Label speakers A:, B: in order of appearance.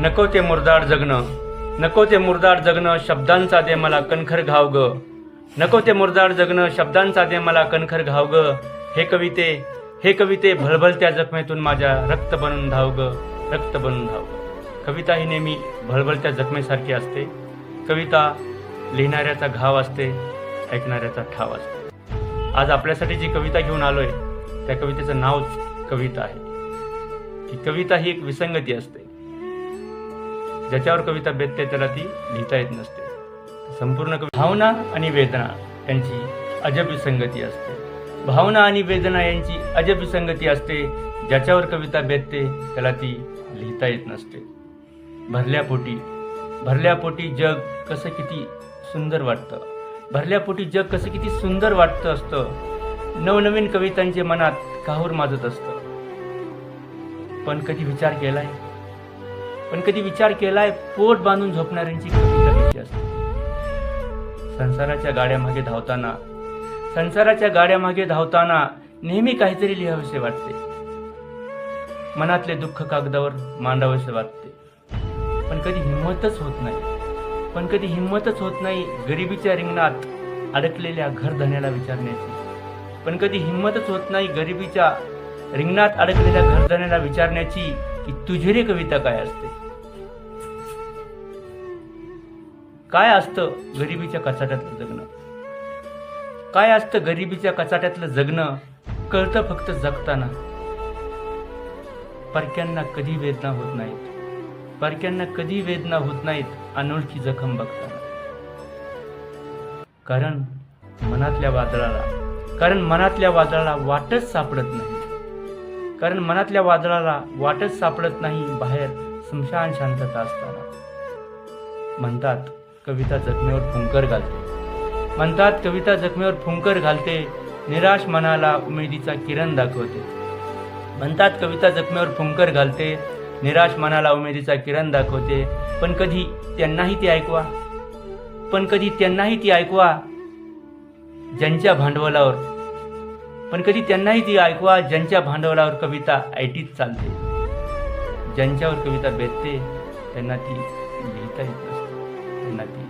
A: नको ते मुरदाड जगणं. नको ते मुरदाड जगणं शब्दांचा दे मला कणखर घाव ग. नको ते मुरदाड जगणं शब्दांचा दे मला कणखर घाव ग. हे कविते हे कविते भलभलत्या जखमेतून माझ्या रक्त बनून धाव ग. रक्त बनून धाव ग. कविता ही नेहमी भलभलत्या जखमेसारखी असते. कविता लिहिणाऱ्याचा घाव असते ऐकणाऱ्याचा ठाव असते. आज आपल्यासाठी जी कविता घेऊन आलोय त्या कवितेचं नावच कविता आहे. ही कविता ही एक विसंगती असते. ज्याच्यावर कविता बेतते त्याला ती लिहिता येत नसते. संपूर्ण कवी भावना आणि वेदना यांची अजब संगती असते. भावना आणि वेदना यांची अजब संगती असते ज्याच्यावर कविता बेतते त्याला ती लिहिता येत नसते. भरल्या पोटी भरल्या पोटी जग कसं किती सुंदर वाटतं. भरल्या पोटी जग कसं किती सुंदर वाटतं असतं. नवनवीन कवितांचे मनात काहूर माजत असतं. पण कधी विचार केलाय? पण कधी विचार केलाय पोट बांधून झोपणाऱ्यांची कविता कशी असते. संसाराच्या गाड्यामागे धावताना संसाराच्या गाड्यामागे धावताना नेहमी काहीतरी लिहावेसे वाटते. मनातले दुःख कागदावर मांडावेसे वाटते. पण कधी हिंमतच होत नाही. पण कधी हिंमतच होत नाही गरिबीच्या रिंगणात अडकलेल्या घरधण्याला विचारण्याची. पण कधी हिंमतच होत नाही गरिबीच्या रिंगणात अडकलेल्या घरधण्याला विचारण्याची. की तुझेरी कविता काय असते? काय असतं गरिबीच्या कचाट्यातलं जगणं? काय असतं गरिबीच्या कचाट्यातलं जगणं? कळतं फक्त जगताना. परक्यांना कधी वेदना होत नाहीत? परक्यांना कधी वेदना होत नाहीत? अनोळखी जखम बघताना. कारण मनातल्या वादळाला कारण मनातल्या वादळाला वाटच सापडत नाही. कारण मनातल्या वादळाला वाटच सापडत नाही बाहेर स्मशान शांतता असताना. म्हणतात कविता जखमेवर फुंकर घालते. म्हणतात कविता जखमेवर फुंकर घालते निराश मनाला उमेदीचा किरण दाखवते. म्हणतात कविता जखमेवर फुंकर घालते निराश मनाला उमेदीचा किरण दाखवते. पण कधी त्यांनाही ती ऐकवा. पण कधी त्यांनाही ती ऐकवा. ज्यांच्या भांडवलावर पण कधी त्यांनाही ती ऐकवा ज्यांच्या भांडवलावर कविता आयटीत चालते. ज्यांच्यावर कविता बेतते त्यांना ती लिहिता येत असते त्यांना ती